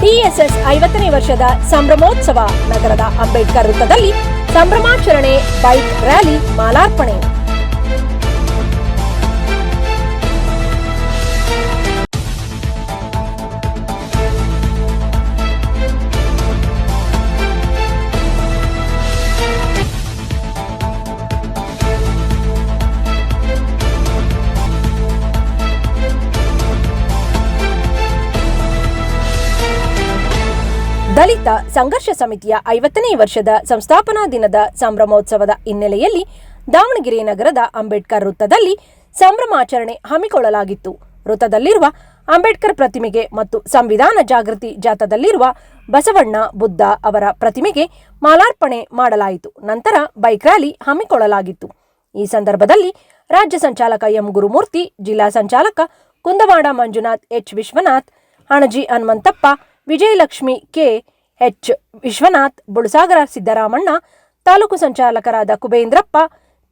TSS ಐವತ್ತನೇ ವರ್ಷದ ಸಂಭ್ರಮೋತ್ಸವ ನಗರದ ಅಂಬೇಡ್ಕರ್ ವೃತ್ತದಲ್ಲಿ ಸಂಭ್ರಮಾಚರಣೆ ಬೈಕ್ ರ್ಯಾಲಿ ಮಾಲಾರ್ಪಣೆ. ದಲಿತ ಸಂಘರ್ಷ ಸಮಿತಿಯ ಐವತ್ತನೇ ವರ್ಷದ ಸಂಸ್ಥಾಪನಾ ದಿನದ ಸಂಭ್ರಮೋತ್ಸವದ ಹಿನ್ನೆಲೆಯಲ್ಲಿ ದಾವಣಗೆರೆ ನಗರದ ಅಂಬೇಡ್ಕರ್ ವೃತ್ತದಲ್ಲಿ ಸಂಭ್ರಮಾಚರಣೆ ಹಮ್ಮಿಕೊಳ್ಳಲಾಗಿತ್ತು. ವೃತ್ತದಲ್ಲಿರುವ ಅಂಬೇಡ್ಕರ್ ಪ್ರತಿಮೆಗೆ ಮತ್ತು ಸಂವಿಧಾನ ಜಾಗೃತಿ ಜಾಥಾದಲ್ಲಿರುವ ಬಸವಣ್ಣ ಬುದ್ಧ ಅವರ ಪ್ರತಿಮೆಗೆ ಮಾಲಾರ್ಪಣೆ ಮಾಡಲಾಯಿತು. ನಂತರ ಬೈಕ್ ರ್ಯಾಲಿ ಹಮ್ಮಿಕೊಳ್ಳಲಾಗಿತ್ತು. ಈ ಸಂದರ್ಭದಲ್ಲಿ ರಾಜ್ಯ ಸಂಚಾಲಕ ಎಂ ಗುರುಮೂರ್ತಿ, ಜಿಲ್ಲಾ ಸಂಚಾಲಕ Kundawada Manjunath, H Vishwanath Hanaji Hanumanthappa Vijayalakshmi K. H. Vishwanath Bulasagara Siddaramanna, taluk ಸಂಚಾಲಕರಾದ ಕುಬೇಂದ್ರಪ್ಪ,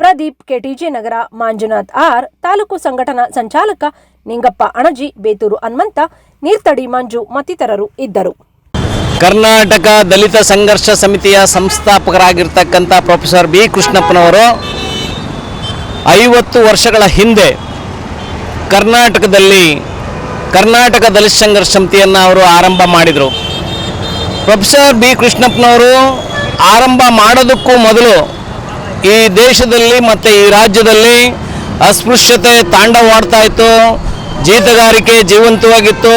ಪ್ರದೀಪ್ ಕೆಟಿಜೆ ನಗರ, ಮಾಂಜುನಾಥ್ ಆರ್, ತಾಲೂಕು ಸಂಘಟನಾ ಸಂಚಾಲಕ ನಿಂಗಪ್ಪ ಅಣಜಿ, ಬೇತೂರು ಹನುಮಂತ, ನೀರ್ತಡಿ ಮಂಜು ಮತ್ತಿತರರು ಇದ್ದರು. ಕರ್ನಾಟಕ ದಲಿತ ಸಂಘರ್ಷ ಸಮಿತಿಯ ಸಂಸ್ಥಾಪಕರಾಗಿರ್ತಕ್ಕಂಥ ಪ್ರೊಫೆಸರ್ ಬಿ. ಕೃಷ್ಣಪ್ಪನವರು ಐವತ್ತು ವರ್ಷಗಳ ಹಿಂದೆ ಕರ್ನಾಟಕದಲ್ಲಿ ಕರ್ನಾಟಕ ದಲಿತ ಸಂಘರ್ಷ ಸಮಿತಿಯನ್ನು ಅವರು ಆರಂಭ ಮಾಡಿದರು. ಪ್ರೊಫೆಸರ್ ಬಿ ಕೃಷ್ಣಪ್ಪನವರು ಆರಂಭ ಮಾಡೋದಕ್ಕೂ ಮೊದಲು ಈ ದೇಶದಲ್ಲಿ ಮತ್ತು ಈ ರಾಜ್ಯದಲ್ಲಿ ಅಸ್ಪೃಶ್ಯತೆ ತಾಂಡವಾಡ್ತಾ ಇತ್ತು, ಜೀತಗಾರಿಕೆ ಜೀವಂತವಾಗಿತ್ತು,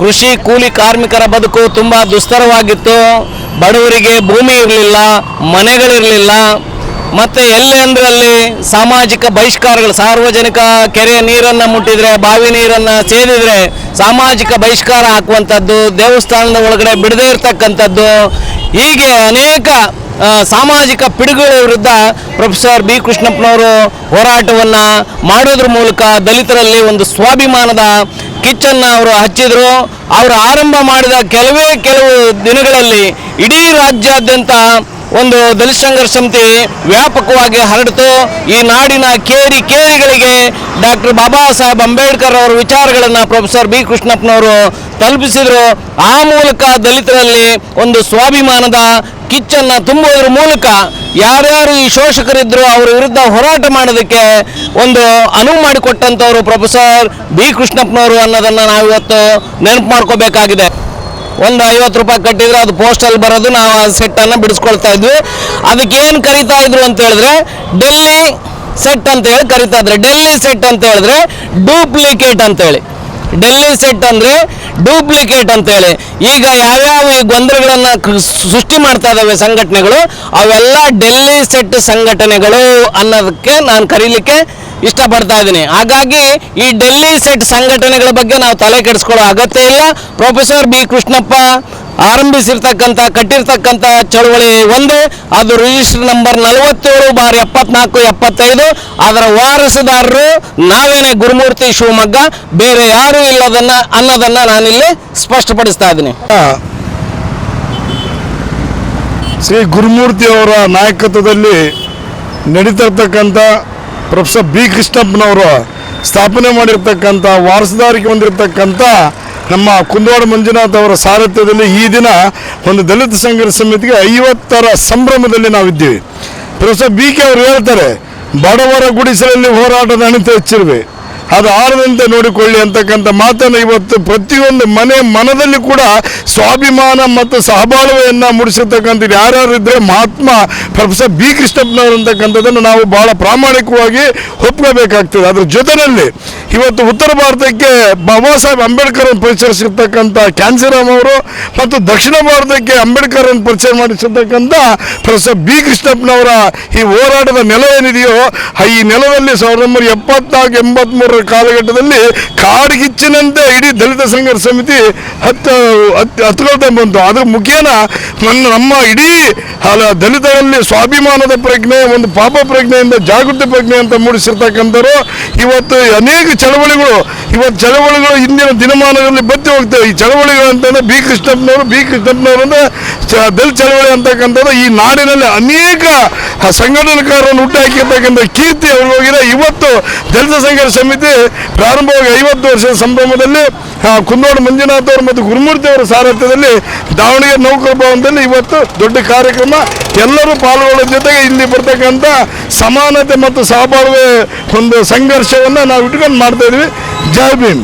ಕೃಷಿ ಕೂಲಿ ಕಾರ್ಮಿಕರ ಬದುಕು ತುಂಬ ದುಸ್ತರವಾಗಿತ್ತು, ಬಡವರಿಗೆ ಭೂಮಿ ಇರಲಿಲ್ಲ, ಮನೆಗಳಿರಲಿಲ್ಲ ಮತ್ತು ಅಂದ್ರೆ ಅಲ್ಲಿ ಸಾಮಾಜಿಕ ಬಹಿಷ್ಕಾರಗಳು, ಸಾರ್ವಜನಿಕ ಕೆರೆ ನೀರನ್ನು ಮುಟ್ಟಿದ್ರೆ, ಬಾವಿ ನೀರನ್ನು ಸೇದಿದ್ರೆ ಸಾಮಾಜಿಕ ಬಹಿಷ್ಕಾರ ಹಾಕುವಂಥದ್ದು, ದೇವಸ್ಥಾನದ ಒಳಗಡೆ ಬಿಡದೇ ಇರತಕ್ಕಂಥದ್ದು. ಹೀಗೆ ಅನೇಕ ಸಾಮಾಜಿಕ ಪಿಡುಗುಗಳ ವಿರುದ್ಧ ಪ್ರೊಫೆಸರ್ ಬಿ ಕೃಷ್ಣಪ್ಪನವರು ಹೋರಾಟವನ್ನು ಮಾಡೋದ್ರ ಮೂಲಕ ದಲಿತರಲ್ಲಿ ಒಂದು ಸ್ವಾಭಿಮಾನದ ಕಿಚ್ಚನ್ನು ಅವರು ಹಚ್ಚಿದರು. ಅವರು ಆರಂಭ ಮಾಡಿದ ಕೆಲವೇ ಕೆಲವು ದಿನಗಳಲ್ಲಿ ಇಡೀ ರಾಜ್ಯಾದ್ಯಂತ ಒಂದು ದಲಿತ ಸಂಘರ್ಷ ಸಮಿತಿ ವ್ಯಾಪಕವಾಗಿ ಹರಡಿತು. ಈ ನಾಡಿನ ಕೇರಿ ಕೇರಿಗಳಿಗೆ ಡಾಕ್ಟರ್ ಬಾಬಾ ಸಾಹೇಬ್ ಅಂಬೇಡ್ಕರ್ ಅವರ ವಿಚಾರಗಳನ್ನು ಪ್ರೊಫೆಸರ್ ಬಿ ಕೃಷ್ಣಪ್ಪನವರು ತಲುಪಿಸಿದರು. ಆ ಮೂಲಕ ದಲಿತರಲ್ಲಿ ಒಂದು ಸ್ವಾಭಿಮಾನದ ಕಿಚ್ಚನ್ನು ತುಂಬುವುದರ ಮೂಲಕ ಯಾರ್ಯಾರು ಈ ಶೋಷಕರಿದ್ದರು ಅವರ ವಿರುದ್ಧ ಹೋರಾಟ ಮಾಡೋದಕ್ಕೆ ಒಂದು ಅನುವು ಮಾಡಿಕೊಟ್ಟಂಥವರು ಪ್ರೊಫೆಸರ್ ಬಿ ಕೃಷ್ಣಪ್ಪನವರು ಅನ್ನೋದನ್ನು ನಾವು ಇವತ್ತು ನೆನಪು ಮಾಡ್ಕೋಬೇಕಾಗಿದೆ. ಒಂದು ಐವತ್ತು ರೂಪಾಯಿ ಕಟ್ಟಿದ್ರೆ ಅದು ಪೋಸ್ಟಲ್ಲಿ ಬರೋದು, ನಾವು ಆ ಸೆಟ್ಟನ್ನು ಬಿಡಿಸ್ಕೊಳ್ತಾ ಇದ್ವಿ. ಅದಕ್ಕೆ ಏನು ಕರಿತಾ ಇದ್ರು ಅಂತ ಹೇಳಿದ್ರೆ, ಡೆಲ್ಲಿ ಸೆಟ್ ಅಂತ ಹೇಳಿ ಕರಿತಾ ಇದ್ರೆ. ಡೆಲ್ಲಿ ಸೆಟ್ ಅಂತ ಹೇಳಿದ್ರೆ ಡೂಪ್ಲಿಕೇಟ್ ಅಂತೇಳಿ ಡೆಲ್ಲಿ ಸೆಟ್ ಅಂದರೆ ಡೂಪ್ಲಿಕೇಟ್ ಅಂತೇಳಿ ಈಗ ಯಾವ್ಯಾವ ಈ ಗೊಂದಲಗಳನ್ನು ಸೃಷ್ಟಿ ಮಾಡ್ತಾ ಇದ್ದಾವೆ ಸಂಘಟನೆಗಳು, ಅವೆಲ್ಲ ಡೆಲ್ಲಿ ಸೆಟ್ ಸಂಘಟನೆಗಳು ಅನ್ನೋದಕ್ಕೆ ನಾನು ಕರೀಲಿಕ್ಕೆ ಇಷ್ಟಪಡ್ತಾ ಇದ್ದೀನಿ. ಹಾಗಾಗಿ ಈ ಡೆಲ್ಲಿ ಸೆಟ್ ಸಂಘಟನೆಗಳ ಬಗ್ಗೆ ನಾವು ತಲೆ ಕೆಡಿಸ್ಕೊಳ್ಳೋ ಅಗತ್ಯ ಇಲ್ಲ. ಪ್ರೊಫೆಸರ್ ಬಿ ಕೃಷ್ಣಪ್ಪ ಆರಂಭಿಸಿರ್ತಕ್ಕಂಥ, ಕಟ್ಟಿರ್ತಕ್ಕಂಥ ಚಳವಳಿ ಒಂದೇ. ಅದು ರಿಜಿಸ್ಟರ್ ನಂಬರ್ ನಲವತ್ತೇಳು ಬಾರ್ ಎಪ್ಪತ್ನಾಲ್ಕು, ಎಪ್ಪತ್ತೈದು. ಅದರ ವಾರಸುದಾರರು ನಾವೇನೇ ಗುರುಮೂರ್ತಿ ಶಿವಮೊಗ್ಗ. ಬೇರೆ ಯಾರೂ ಇಲ್ಲದನ್ನ, ಅನ್ನೋದನ್ನ ನಾನಿಲ್ಲಿ ಸ್ಪಷ್ಟಪಡಿಸ್ತಾ ಇದ್ದೀನಿ. ಶ್ರೀ ಗುರುಮೂರ್ತಿ ಅವರ ನಾಯಕತ್ವದಲ್ಲಿ ನಡೀತಿರ್ತಕ್ಕಂಥ ಪ್ರೊಫೆಸರ್ ಬಿ ಕೃಷ್ಣಪ್ಪನವರು ಸ್ಥಾಪನೆ ಮಾಡಿರ್ತಕ್ಕಂಥ, ವಾರಸುದಾರಿಕೆ ಹೊಂದಿರತಕ್ಕಂಥ ನಮ್ಮ ಕುಂದವಾಡ ಮಂಜುನಾಥ್ ಅವರ ಸಾರಥ್ಯದಲ್ಲಿ ಈ ದಿನ ಒಂದು ದಲಿತ ಸಂಘರ್ಷ ಸಮಿತಿಗೆ ಐವತ್ತರ ಸಂಭ್ರಮದಲ್ಲಿ ನಾವಿದ್ದೀವಿ. ಪ್ರೊಫೆಸರ್ ಬಿ ಕೆ ಅವರು ಹೇಳ್ತಾರೆ, ಬಡವರ ಗುಡಿಸಲಲ್ಲಿ ಹೋರಾಟದ ಅಣಿತ ಹೆಚ್ಚಿರುವೆ. ಅದು ಆರದಂತೆ ನೋಡಿಕೊಳ್ಳಿ ಅಂತಕ್ಕಂಥ ಮಾತನ್ನು ಇವತ್ತು ಪ್ರತಿಯೊಂದು ಮನೆ ಮನದಲ್ಲಿ ಕೂಡ ಸ್ವಾಭಿಮಾನ ಮತ್ತು ಸಹಬಾಳ್ವೆಯನ್ನು ಮೂಡಿಸಿರ್ತಕ್ಕಂಥ ಯಾರ್ಯಾರು ಇದ್ದರೆ ಮಹಾತ್ಮ ಪ್ರೊಫೆಸರ್ ಬಿ ಕೃಷ್ಣಪ್ಪನವರು ಅಂತಕ್ಕಂಥದ್ದನ್ನು ನಾವು ಬಹಳ ಪ್ರಾಮಾಣಿಕವಾಗಿ ಒಪ್ಕೋಬೇಕಾಗ್ತದೆ. ಅದ್ರ ಜೊತೆಯಲ್ಲಿ ಇವತ್ತು ಉತ್ತರ ಭಾರತಕ್ಕೆ ಬಾಬಾ ಸಾಹೇಬ್ ಅಂಬೇಡ್ಕರ್ ಪರಿಚಯಿಸಿರ್ತಕ್ಕಂಥ ಕ್ಯಾನ್ಸಿರಾಮ್ ಅವರು ಮತ್ತು ದಕ್ಷಿಣ ಭಾರತಕ್ಕೆ ಅಂಬೇಡ್ಕರ್ ಪರಿಚಯ ಮಾಡಿಸಿರ್ತಕ್ಕಂಥ ಪ್ರೊಫೆಸರ್ ಬಿ ಕೃಷ್ಣಪ್ಪನವರ ಈ ಹೋರಾಟದ ನೆಲ ಏನಿದೆಯೋ ಈ ನೆಲದಲ್ಲಿ ಸಾವಿರದ ಒಂಬೈನೂರ ಎಪ್ಪತ್ನಾಲ್ಕು ಎಂಬತ್ಮೂರರ ಕಾಲಘಟ್ಟದಲ್ಲಿ ಕಾಡ್ಗಿಚ್ಚಿನಂತೆ ಇಡೀ ದಲಿತ ಸಂಘರ್ಷ ಸಮಿತಿ ಹತ್ತು ಹತ್ಕೊಳ್ತಾ ಬಂತು. ಅದ್ರ ಮುಖೇನ ನನ್ನ, ನಮ್ಮ ಇಡೀ ದಲಿತರಲ್ಲಿ ಸ್ವಾಭಿಮಾನದ ಪ್ರಜ್ಞೆ, ಒಂದು ಪಾಪ ಪ್ರಜ್ಞೆಯಿಂದ ಜಾಗೃತಿ ಪ್ರಜ್ಞೆ ಅಂತ ಮೂಡಿಸಿರ್ತಕ್ಕಂಥವ್ರು, ಇವತ್ತು ಅನೇಕ ಚಳವಳಿಗಳು, ಇವತ್ತು ಚಳವಳಿಗಳು ಇಂದಿನ ದಿನಮಾನಗಳಲ್ಲಿ ಬತ್ತಿ ಹೋಗ್ತವೆ. ಈ ಚಳವಳಿಗಳು ಅಂತಂದ್ರೆ ಬಿ ಕೃಷ್ಣಪ್ಪನವರು ಬಿ ಕೃಷ್ಣಪ್ಪನವರು ಅಂದ್ರೆ ದಲಿತ ಚಳವಳಿ ಅಂತಕ್ಕಂಥದ್ದು. ಈ ನಾಡಿನಲ್ಲಿ ಅನೇಕ ಸಂಘಟನೆಕಾರರನ್ನು ಹುಟ್ಟಾಕಿರ್ತಕ್ಕಂಥ ಕೀರ್ತಿ ಅವ್ರಿಗೆ ಹೋಗಿದೆ ಇವತ್ತು ದಲಿತ ಸಂಘರ್ಷ ಸಮಿತಿ ಪ್ರಾರಂಭವಾಗಿ ಐವತ್ತು ವರ್ಷದ ಸಂಭ್ರಮದಲ್ಲಿ ಕುಂದೋಡು ಮಂಜುನಾಥ್ ಅವರು ಮತ್ತು ಗುರುಮೂರ್ತಿ ಅವರ ಸಾರಥ್ಯದಲ್ಲಿ ದಾವಣಗೆರೆ ನೌಕರ ಭವನದಲ್ಲಿ ಇವತ್ತು ದೊಡ್ಡ ಕಾರ್ಯಕ್ರಮ. ಎಲ್ಲರೂ ಪಾಲ್ಗೊಳ್ಳೋ ಜೊತೆಗೆ ಇಲ್ಲಿ ಬರ್ತಕ್ಕಂಥ ಸಮಾನತೆ ಮತ್ತು ಸಹಬಾಳ್ವೆ ಒಂದು ಸಂಘರ್ಷವನ್ನು ನಾವು ಇಟ್ಕೊಂಡು ಮಾಡ್ತಾ ಇದ್ದೀವಿ ಜೈ ಭೀಮ್.